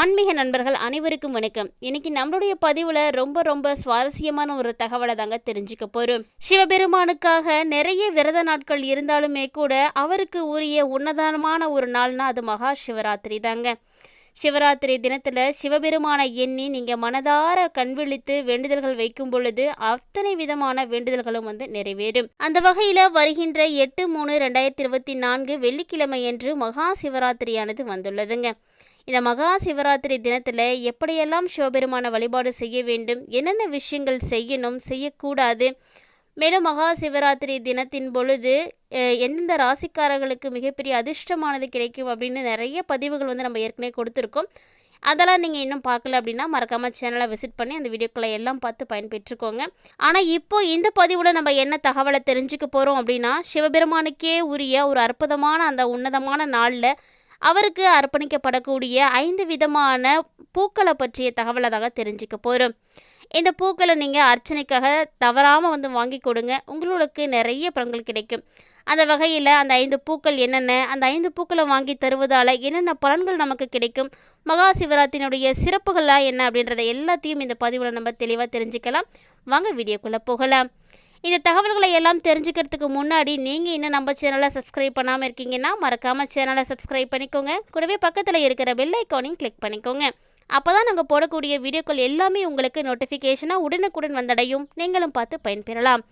ஆன்மீக நண்பர்கள் அனைவருக்கும் வணக்கம். இன்னைக்கு நம்மளுடைய பதிவில் ரொம்ப ரொம்ப சுவாரஸ்யமான ஒரு தகவலை தாங்க தெரிஞ்சுக்க போகிறோம் சிவபெருமானுக்காக நிறைய விரத நாட்கள் இருந்தாலுமே கூட அவருக்கு உரிய உன்னதமான ஒரு நாள்னா அது மகா சிவராத்திரி தாங்க. சிவராத்திரி தினத்தில் சிவபெருமானை எண்ணி நீங்கள் மனதார கண்விழித்து வேண்டுதல்கள் வைக்கும் பொழுது அத்தனை விதமான வேண்டுதல்களும் வந்து நிறைவேறும். அந்த வகையில் வருகின்ற எட்டு மூணு ரெண்டாயிரத்தி இருபத்தி நான்கு வெள்ளிக்கிழமையன்று மகா சிவராத்திரியானது வந்துள்ளதுங்க. இந்த மகா சிவராத்திரி தினத்தில் எப்படியெல்லாம் சிவபெருமான வழிபாடு செய்ய வேண்டும் என்னென்ன விஷயங்கள் செய்யணும் செய்யக்கூடாது மேலும் மகா சிவராத்திரி தினத்தின் பொழுது எந்தெந்த ராசிக்காரர்களுக்கு மிகப்பெரிய அதிர்ஷ்டமானது கிடைக்கும் அப்படின்னு நிறைய பதிவுகள் வந்து நம்ம ஏற்கனவே கொடுத்துருக்கோம். அதெல்லாம் நீங்கள் இன்னும் பார்க்கல அப்படின்னா மறக்காமல் சேனலை விசிட் பண்ணி அந்த வீடியோக்களை எல்லாம் பார்த்து பயன்பெற்றுக்கோங்க. ஆனால் இப்போ இந்த பதிவில் நம்ம என்ன தகவலை தெரிஞ்சுக்க போகிறோம் அப்படின்னா சிவபெருமானுக்கே உரிய ஒரு அற்புதமான அந்த உன்னதமான நாளில் அவருக்கு அர்ப்பணிக்கப்படக்கூடிய ஐந்து விதமான பூக்களை பற்றிய தகவலை தாங்க தெரிஞ்சுக்க போகிறோம் இந்த பூக்களை நீங்கள் அர்ச்சனைக்காக தவறாமல் வந்து வாங்கி கொடுங்க. உங்களுக்கு நிறைய பலன்கள் கிடைக்கும். அந்த வகையில் அந்த ஐந்து பூக்கள் என்னென்ன அந்த ஐந்து பூக்களை வாங்கி தருவதால் என்னென்ன பலன்கள் நமக்கு கிடைக்கும் மகா சிவராத்திரினுடைய சிறப்புகளாக என்ன அப்படின்றத எல்லாத்தையும் இந்த பதிவில் நம்ம தெளிவாக தெரிஞ்சுக்கலாம். வாங்க வீடியோக்குள்ளே போகலாம். இந்த தகவல்களை எல்லாம் தெரிஞ்சுக்கிறதுக்கு முன்னாடி நீங்கள் இன்னும் நம்ம சேனலை சப்ஸ்கிரைப் பண்ணாமல் இருக்கீங்கன்னா மறக்காமல் சேனலை சப்ஸ்கிரைப் பண்ணிக்கோங்க. கூடவே பக்கத்தில் இருக்கிற பெல் ஐக்கானையும் கிளிக் பண்ணிக்கோங்க. அப்போ தான் நாங்கள் போடக்கூடிய வீடியோக்கள் எல்லாமே உங்களுக்கு நோட்டிஃபிகேஷனாக உடனுக்குடன் வந்தடையும். நீங்களும் பார்த்து பயன்பெறலாம்.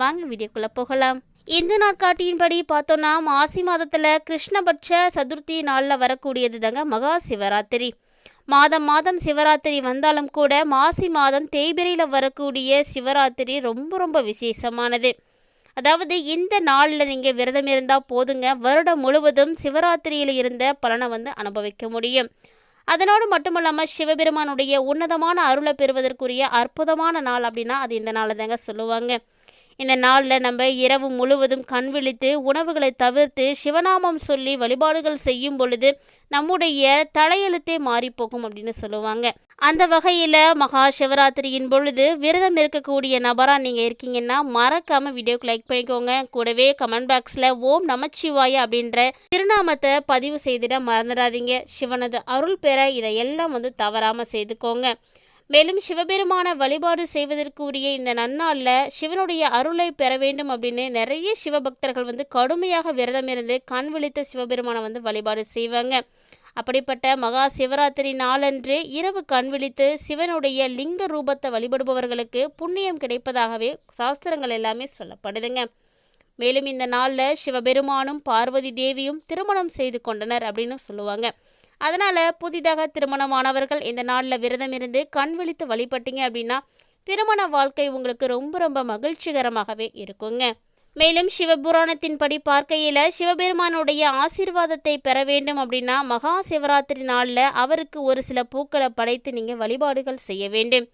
வாங்க வீடியோக்குள்ளே போகலாம். இந்து நாட்காட்டியின்படி பார்த்தோன்னா மாசி மாதத்தில் கிருஷ்ணபட்ச சதுர்த்தி நாளில் வரக்கூடியது தாங்க மகா சிவராத்திரி. மாதம் மாதம் சிவராத்திரி வந்தாலும் கூட மாசி மாதம் தேய்பிரையில் வரக்கூடிய சிவராத்திரி ரொம்ப ரொம்ப விசேஷமானது. அதாவது இந்த நாளில் நீங்கள் விரதம் இருந்தால் போதுங்க. வருடம் முழுவதும் சிவராத்திரியில் இருந்த பலனை வந்து அனுபவிக்க முடியும். அதனோடு மட்டுமல்லாமல் சிவபெருமானுடைய உன்னதமான அருளை பெறுவதற்குரிய அற்புதமான நாள் அப்படின்னா அது இந்த நாள் தாங்க சொல்லுவாங்க. இந்த நாளில் நம்ம இரவு முழுவதும் கண் விழித்து உணவுகளை தவிர்த்து சிவநாமம் சொல்லி வழிபாடுகள் செய்யும் பொழுது நம்முடைய தலையெழுத்தே மாறிப்போகும் அப்படின்னு சொல்லுவாங்க. அந்த வகையில் மகா சிவராத்திரியின் பொழுது விரதம் இருக்கக்கூடிய நபராக நீங்கள் இருக்கீங்கன்னா மறக்காமல் வீடியோக்கு லைக் பண்ணிக்கோங்க. கூடவே கமெண்ட் பாக்ஸில் ஓம் நமச்சிவாய அப்படின்ற திருநாமத்தை பதிவு செய்திட மறந்துடாதீங்க. சிவனது அருள் பெற இதையெல்லாம் வந்து தவறாமல் செய்துக்கோங்க. மேலும் சிவபெருமான வழிபாடு செய்வதற்குரிய இந்த நன்னாளில் சிவனுடைய அருளை பெற வேண்டும் அப்படின்னு நிறைய சிவபக்தர்கள் வந்து கடுமையாக விரதம் இருந்து கண் விழித்த சிவபெருமானை வந்து வழிபாடு செய்வாங்க. அப்படிப்பட்ட மகா சிவராத்திரி நாளன்று இரவு கண் விழித்து சிவனுடைய லிங்க ரூபத்தை வழிபடுபவர்களுக்கு புண்ணியம் கிடைப்பதாகவே சாஸ்திரங்கள் எல்லாமே சொல்லப்படுதுங்க. மேலும் இந்த நாளில் சிவபெருமானும் பார்வதி தேவியும் திருமணம் செய்து கொண்டனர் அப்படின்னு சொல்லுவாங்க. அதனால் புதிதாக திருமணமானவர்கள் இந்த நாளில் விரதம் இருந்து கண் விழித்து வழிபட்டீங்க அப்படின்னா திருமண வாழ்க்கை உங்களுக்கு ரொம்ப ரொம்ப மகிழ்ச்சிகரமாகவே இருக்குங்க. மேலும் சிவபுராணத்தின்படி பார்க்கையில் சிவபெருமானுடைய ஆசீர்வாதத்தை பெற வேண்டும் அப்படின்னா மகா சிவராத்திரி நாளில் அவருக்கு ஒரு சில பூக்களை படைத்து நீங்கள் வழிபாடுகள் செய்ய வேண்டும்.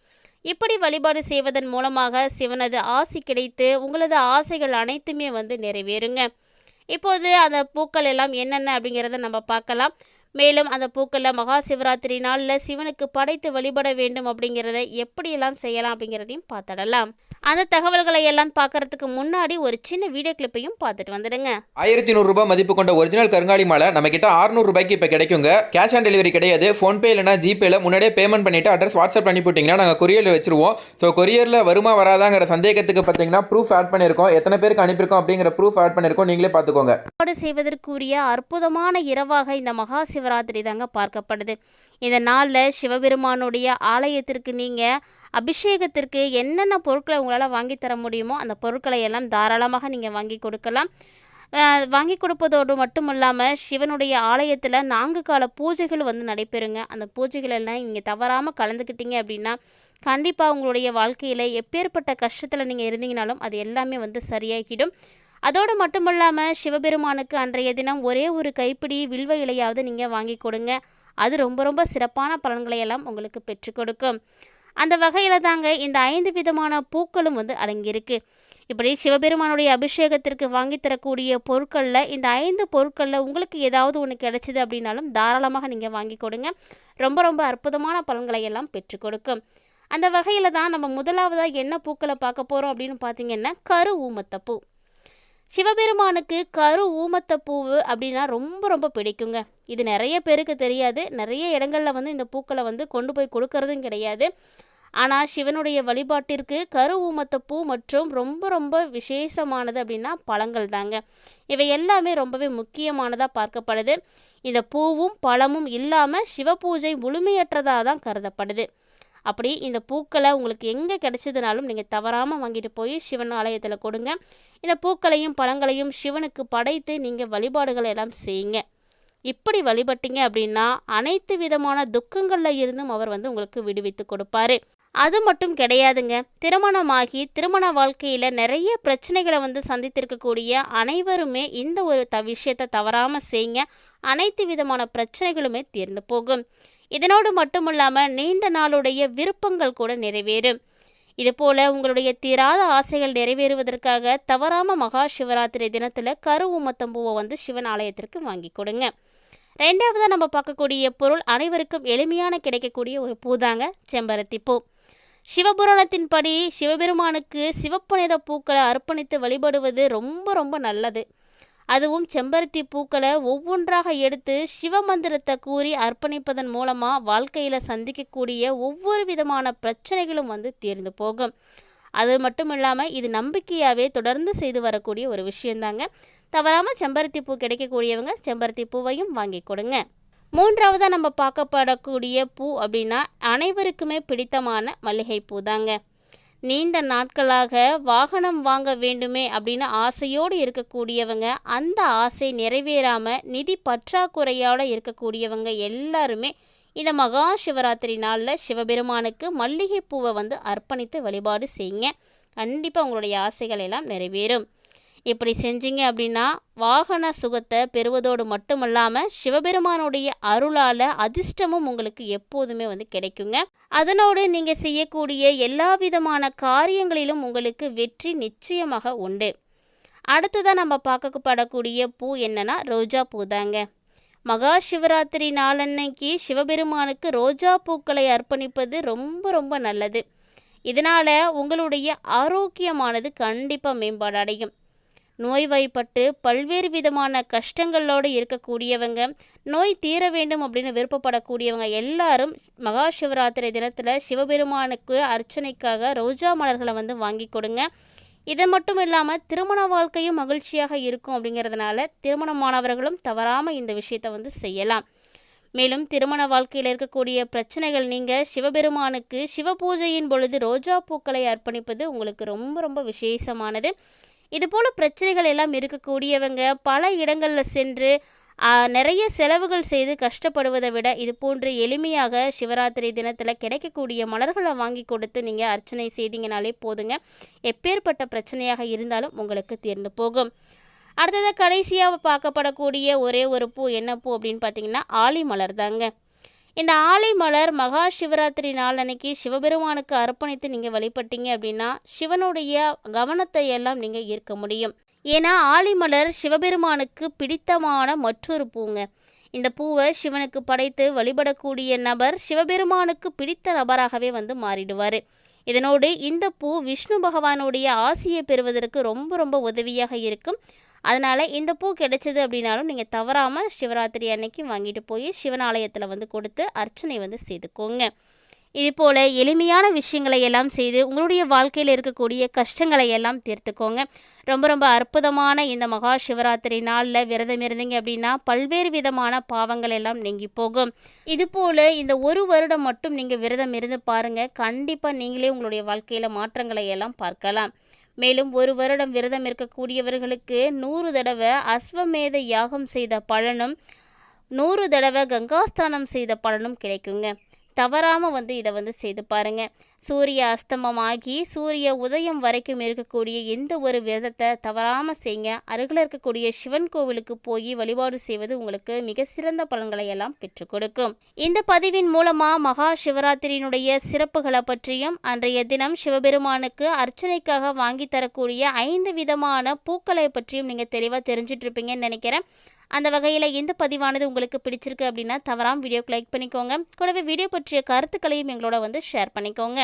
இப்படி வழிபாடு செய்வதன் மூலமாக சிவனது ஆசி கிடைத்து உங்களது ஆசைகள் அனைத்துமே வந்து நிறைவேறுங்க. இப்போது அந்த பூக்கள் எல்லாம் என்னென்ன அப்படிங்கிறத நம்ம பார்க்கலாம். மேலும் அந்த பூக்களில் மகா சிவராத்திரி நாளில் சிவனுக்கு படைத்து வழிபட வேண்டும் அப்படிங்கிறத எப்படியெல்லாம் செய்யலாம் அப்படிங்கிறதையும் பார்த்துடலாம். அந்த தகவல்களை எல்லாம் பார்க்கறதுக்கு முன்னாடி ஒரு சின்ன வீடியோ கிளிப்பையும் பார்த்துட்டு வந்துடுங்க. ஆயிரத்தி நூறுரூபா மதிப்பு கொண்ட ஒரிஜினல் கருங்காலி மாலை நம்ம கிட்ட 600 ரூபாய்க்கு இப்போ கிடைக்குங்க. கேஷ் ஆன் டெலிவரி கிடையாது. ஃபோன்பே இல்லைனா ஜிபேல முன்னாடியே பேமெண்ட் பண்ணிட்டு அட்ரஸ் வாட்ஸ்அப் பண்ணி போட்டிங்கன்னா நாங்கள் கொரியரில் வச்சிருவோம். ஸோ கொரியரில் வருமா வராதாங்கிற சந்தேகத்துக்கு பார்த்தீங்கன்னா ப்ரூஃப் ஆட் பண்ணியிருக்கோம். எத்தனை பேருக்கு அனுப்பியிருக்கோம் அப்படிங்கிற ப்ரூஃப் ஆட் பண்ணியிருக்கோம். நீங்களே பார்த்துக்கோங்க. செய்வதற்குரிய அற்புதமான இரவாக இந்த மகா சிவராத்திரி தாங்க பார்க்கப்படுது. இந்த நாளில் சிவபெருமானுடைய ஆலயத்திற்கு நீங்கள் அபிஷேகத்திற்கு என்னென்ன பொருட்களை உங்களால் வாங்கி தர முடியுமோ அந்த பொருட்களை எல்லாம் தாராளமாக நீங்கள் வாங்கி கொடுக்கலாம். வாங்கி கொடுப்பதோடு மட்டும் இல்லாமல் சிவனுடைய ஆலயத்தில் நான்கு கால பூஜைகள் வந்து நடைபெறுங்க. அந்த பூஜைகள் எல்லாம் நீங்கள் தவறாமல் கலந்துக்கிட்டீங்க அப்படின்னா கண்டிப்பாக உங்களுடைய வாழ்க்கையில் எப்பேற்பட்ட கஷ்டத்தில் நீங்கள் இருந்தீங்கனாலும் அது எல்லாமே வந்து சரியாகிடும். அதோடு மட்டும் இல்லாமல் சிவபெருமானுக்கு அன்றைய தினம் ஒரே ஒரு கைப்பிடி வில்வ இலையாவது நீங்கள் வாங்கி கொடுங்க. அது ரொம்ப ரொம்ப சிறப்பான பலன்களை எல்லாம் உங்களுக்கு பெற்றுக் கொடுக்கும். அந்த வகையில் தாங்க இந்த ஐந்து விதமான பூக்களும் வந்து அடங்கியிருக்கு. இப்படி சிவபெருமானுடைய அபிஷேகத்திற்கு வாங்கி தரக்கூடிய பொருட்களில் இந்த ஐந்து பொருட்களில் உங்களுக்கு ஏதாவது ஒன்று கிடைச்சிது அப்படின்னாலும் தாராளமாக நீங்கள் வாங்கி கொடுங்க. ரொம்ப ரொம்ப அற்புதமான பலன்களை எல்லாம் பெற்றுக் கொடுக்கும். அந்த வகையில் தான் நம்ம முதலாவதாக என்ன பூக்களை பார்க்க போகிறோம் அப்படின்னு பார்த்தீங்கன்னா கரு ஊமத்தப்பூ. சிவபெருமானுக்கு கரு ஊமத்த பூவு அப்படின்னா ரொம்ப ரொம்ப பிடிக்குங்க. இது நிறைய பேருக்கு தெரியாது. நிறைய இடங்களில் வந்து இந்த பூக்களை வந்து கொண்டு போய் கொடுக்கறதும் கிடையாது. ஆனால் சிவனுடைய வழிபாட்டிற்கு கரு ஊமத்த பூ மற்றும் ரொம்ப ரொம்ப விசேஷமானது அப்படின்னா பழங்கள் தாங்க. இவை எல்லாமே ரொம்பவே முக்கியமானதாக பார்க்கப்படுது. இந்த பூவும் பழமும் இல்லாமல் சிவ பூஜை முழுமையற்றதாக தான் கருதப்படுது. அப்படி இந்த பூக்களை உங்களுக்கு எங்கே கிடைச்சதுனாலும் நீங்கள் தவறாமல் வாங்கிட்டு போய் சிவன் ஆலயத்தில் கொடுங்க. இந்த பூக்களையும் பழங்களையும் சிவனுக்கு படைத்து நீங்கள் வழிபாடுகளை எல்லாம் செய்யுங்க. இப்படி வழிபட்டீங்க அப்படின்னா அனைத்து விதமான துக்கங்களில் இருந்தும் அவர் வந்து உங்களுக்கு விடுவித்து கொடுப்பாரு. அது மட்டும் கிடையாதுங்க. திருமணமாகி திருமண வாழ்க்கையில் நிறைய பிரச்சனைகளை வந்து சந்தித்திருக்கக்கூடிய அனைவருமே இந்த ஒரு த விஷயத்தை தவறாமல் செய்யுங்க. அனைத்து விதமான பிரச்சனைகளுமே தீர்ந்து போகும். இதனோடு மட்டுமல்லாமல் நீண்ட நாளுடைய விருப்பங்கள் கூட நிறைவேறும். இதுபோல உங்களுடைய தீராத ஆசைகள் நிறைவேறுவதற்காக தவறாம மகா சிவராத்திரி தினத்தில் கரு ஊமத்தம்பூவை வந்து சிவன் ஆலயத்திற்கு வாங்கி கொடுங்க. ரெண்டாவதாக நம்ம பார்க்கக்கூடிய பொருள் அனைவருக்கும் எளிமையான கிடைக்கக்கூடிய ஒரு பூ தாங்க செம்பருத்தி பூ. சிவபுராணத்தின்படி சிவபெருமானுக்கு சிவப்பு நிற பூக்களை அர்ப்பணித்து வழிபடுவது ரொம்ப ரொம்ப நல்லது. அதுவும் செம்பருத்தி பூக்களை ஒவ்வொன்றாக எடுத்து சிவமந்திரத்தை கூறி அர்ப்பணிப்பதன் மூலமாக வாழ்க்கையில் சந்திக்கக்கூடிய ஒவ்வொரு விதமான பிரச்சனைகளும் வந்து தீர்ந்து போகும். அது மட்டும் இல்லாமல் இது நம்பிக்கையாகவே தொடர்ந்து செய்து வரக்கூடிய ஒரு விஷயந்தாங்க. தவறாமல் செம்பருத்தி பூ கிடைக்கக்கூடியவங்க செம்பருத்தி பூவையும் வாங்கி கொடுங்க. மூன்றாவதாக நம்ம பார்க்கப்படக்கூடிய பூ அப்படின்னா அனைவருக்குமே பிடித்தமான மல்லிகைப்பூ தாங்க. நீண்ட நாட்களாக வாகனம் வாங்க வேண்டுமே அப்படின்னு ஆசையோடு இருக்கக்கூடியவங்க அந்த ஆசை நிறைவேறாமல் நிதி பற்றாக்குறையோடு இருக்கக்கூடியவங்க எல்லாருமே இந்த மகா சிவராத்திரி நாளில் சிவபெருமானுக்கு மல்லிகைப்பூவை வந்து அர்ப்பணித்து வழிபாடு செய்யுங்க. கண்டிப்பாக உங்களுடைய ஆசைகள் எல்லாம் நிறைவேறும். இப்படி செஞ்சீங்க அப்படின்னா வாகன சுகத்தை பெறுவதோடு மட்டுமல்லாமல் சிவபெருமானுடைய அருளால் அதிர்ஷ்டமும் உங்களுக்கு எப்போதுமே வந்து கிடைக்குங்க. அதனோடு நீங்கள் செய்யக்கூடிய எல்லா விதமான காரியங்களிலும் உங்களுக்கு வெற்றி நிச்சயமாக உண்டு. அடுத்ததாக நம்ம பார்க்கப்படக்கூடிய பூ என்னன்னா ரோஜா பூ தாங்க. மகா சிவராத்திரி நாளன்னைக்கு சிவபெருமானுக்கு ரோஜா பூக்களை அர்ப்பணிப்பது ரொம்ப ரொம்ப நல்லது. இதனால் உங்களுடைய ஆரோக்கியமானது கண்டிப்பாக மேம்பாடு அடையும். நோய்வாய்ப்பட்டு பல்வேறு விதமான கஷ்டங்களோடு இருக்கக்கூடியவங்க நோய் தீர வேண்டும் அப்படின்னு விருப்பப்படக்கூடியவங்க எல்லாரும் மகா சிவராத்திரி தினத்தில் சிவபெருமானுக்கு அர்ச்சனைக்காக ரோஜா மலர்களை வந்து வாங்கி கொடுங்க. இது மட்டும் இல்லாமல் திருமண வாழ்க்கையும் மகிழ்ச்சியாக இருக்கும் அப்படிங்கிறதுனால திருமணமானவர்களும் தவறாமல் இந்த விஷயத்தை வந்து செய்யலாம். மேலும் திருமண வாழ்க்கையில் இருக்கக்கூடிய பிரச்சனைகள் நீங்கள் சிவபெருமானுக்கு சிவ பூஜையின் பொழுது ரோஜா பூக்களை அர்ப்பணிப்பது உங்களுக்கு ரொம்ப ரொம்ப விசேஷமானது. இதுபோல் பிரச்சனைகள் எல்லாம் இருக்கக்கூடியவங்க பல இடங்களில் சென்று நிறைய செலவுகள் செய்து கஷ்டப்படுவதை விட இது போன்று எளிமையாக சிவராத்திரி தினத்தில் கிடைக்கக்கூடிய மலர்களை வாங்கி கொடுத்து நீங்கள் அர்ச்சனை செய்தீங்கனாலே போதுங்க. எப்பேற்பட்ட பிரச்சனையாக இருந்தாலும் உங்களுக்கு தீர்ந்து போகும். அடுத்தது கடைசியாக பார்க்கப்படக்கூடிய ஒரே ஒரு பூ என்ன பூ அப்படின்னு பார்த்தீங்கன்னா ஆலி மலர் தாங்க. இந்த ஆலை மலர் மகா சிவராத்திரி நாள் அன்னைக்கு சிவபெருமானுக்கு அர்ப்பணித்து நீங்கள் வழிபட்டீங்க அப்படின்னா சிவனுடைய கவனத்தை எல்லாம் நீங்கள் ஈர்க்க முடியும். ஏன்னா ஆலிமலர் சிவபெருமானுக்கு பிடித்தமான மற்றொரு பூங்க. இந்த பூவை சிவனுக்கு படைத்து வழிபடக்கூடிய நபர் சிவபெருமானுக்கு பிடித்த நபராகவே வந்து மாறிடுவார். இதனோடு இந்த பூ விஷ்ணு பகவானுடைய ஆசையை பெறுவதற்கு ரொம்ப ரொம்ப உதவியாக இருக்கும். அதனால் இந்த பூ கிடைச்சது அப்படின்னாலும் நீங்கள் தவறாமல் சிவராத்திரி அன்னைக்கு வாங்கிட்டு போய் சிவன் ஆலயத்தில் வந்து கொடுத்து அர்ச்சனை வந்து செய்துக்கோங்க. இதுபோல் எளிமையான விஷயங்களை எல்லாம் செய்து உங்களுடைய வாழ்க்கையில் இருக்கக்கூடிய கஷ்டங்களை எல்லாம் தீர்த்துக்கோங்க. ரொம்ப ரொம்ப அற்புதமான இந்த மகா சிவராத்திரி நாளில் விரதம் இருந்தீங்க அப்படின்னா பல்வேறு விதமான பாவங்கள் எல்லாம் நீங்கி போகும். இதுபோல் இந்த ஒரு வருடம் மட்டும் நீங்கள் விரதம் இருந்து பாருங்கள் கண்டிப்பாக நீங்களே உங்களுடைய வாழ்க்கையில் மாற்றங்களை எல்லாம் பார்க்கலாம். மேலும் ஒரு வருடம் விரதம் இருக்கக்கூடியவர்களுக்கு நூறு தடவை அஸ்வமேத யாகம் செய்த பலனும் நூறு தடவை கங்காஸ்தானம் செய்த பலனும் கிடைக்குங்க. தவறாமல் வந்து இதை வந்து செய்து பாருங்கள் சூரிய அஸ்தமமாகி சூரிய உதயம் வரைக்கும் இருக்கக்கூடிய எந்த ஒரு விரதத்தை தவறாமல் செய்யுங்க அருகில் இருக்கக்கூடிய சிவன் கோவிலுக்கு போய் வழிபாடு செய்வது உங்களுக்கு மிக சிறந்த பலன்களை எல்லாம் பெற்றுக் கொடுக்கும். இந்த பதிவின் மூலமாக மகா சிவராத்திரியினுடைய சிறப்புகளை பற்றியும் அன்றைய தினம் சிவபெருமானுக்கு அர்ச்சனைக்காக வாங்கி தரக்கூடிய ஐந்து விதமான பூக்களை பற்றியும் நீங்கள் தெளிவாக தெரிஞ்சிட்டு இருப்பீங்கன்னு நினைக்கிறேன். அந்த வகையில் இந்த பதிவானது உங்களுக்கு பிடிச்சிருக்கு அப்படின்னா தவறாம வீடியோக்கு லைக் பண்ணிக்கோங்க. கூடவே வீடியோ பற்றிய கருத்துக்களையும் எங்களோட வந்து ஷேர் பண்ணிக்கோங்க.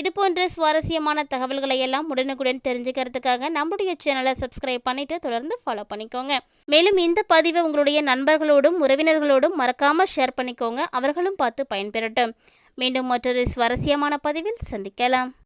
இது போன்ற சுவாரஸ்யமான தகவல்களை எல்லாம் உடனுக்குடன் தெரிஞ்சுக்கிறதுக்காக நம்முடைய சேனலை சப்ஸ்கிரைப் பண்ணிட்டு தொடர்ந்து ஃபாலோ பண்ணிக்கோங்க. மேலும் இந்த பதிவை உங்களுடைய நண்பர்களோடும் உறவினர்களோடும் மறக்காம ஷேர் பண்ணிக்கோங்க. அவர்களும் பார்த்து பயன்பெறட்டும். மீண்டும் மற்றொரு சுவாரஸ்யமான பதிவில் சந்திக்கலாம்.